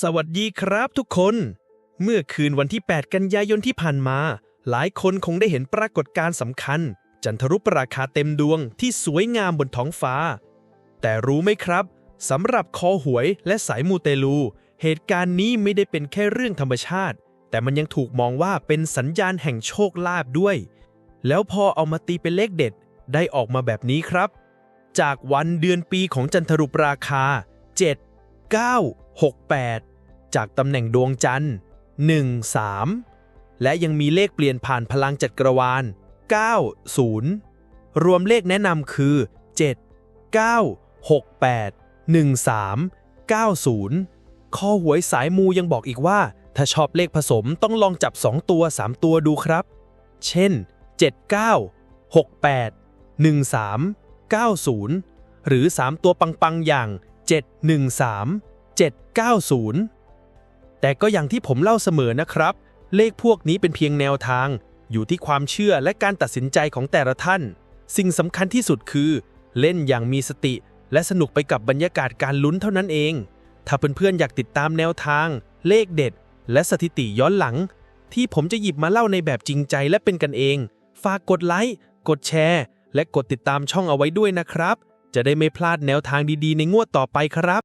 สวัสดีครับทุกคน เมื่อคืนวันที่ 8 กันยายนที่ผ่านมา หลายคนคงได้เห็นปรากฏการณ์สำคัญ จันทรุปราคาเต็มดวงที่สวยงามบนท้องฟ้า แต่รู้ไหมครับสำหรับคอหวยและสายมูเตลู เหตุการณ์นี้ไม่ได้เป็นแค่เรื่องธรรมชาติ แต่มันยังถูกมองว่าเป็นสัญญาณแห่งโชคลาภด้วย แล้วพอเอามาตีเป็นเลขเด็ด ได้ออกมาแบบนี้ครับ จากวันเดือนปีของจันทรุปราคา 7 9 6 8 จากตำแหน่งดวงจันทร์ 1 3 และยังมีเลขเปลี่ยนผ่านพลังจักรวาล 9 0 รวมเลขแนะนำคือ 7 9 6 8 1 3 9 0 ข้อหวยสายมูยังบอกอีกว่า ถ้าชอบเลขผสมต้องลองจับ 2 ตัว 3 ตัวดูครับ เช่น 79 68 13 90 หรือ 3 ตัวปัง ๆ อย่าง 713 790 แต่ก็อย่างที่ผมเล่าเสมอนะครับ เลขพวกนี้เป็นเพียงแนวทาง อยู่ที่ความเชื่อและการตัดสินใจของแต่ละท่าน สิ่งสำคัญที่สุดคือ เล่นอย่างมีสติ และสนุกไปกับบรรยากาศการลุ้นเท่านั้นเอง ถ้าเพื่อนๆอยากติดตามแนวทาง เลขเด็ด และสถิติย้อนหลัง ที่ผมจะหยิบมาเล่าในแบบจริงใจและเป็นกันเอง ฝากกดไลค์กดแชร์ และกดติดตามช่องเอาไว้ด้วยนะครับ จะได้ไม่พลาดแนวทางดีๆ ในงวดต่อไปครับ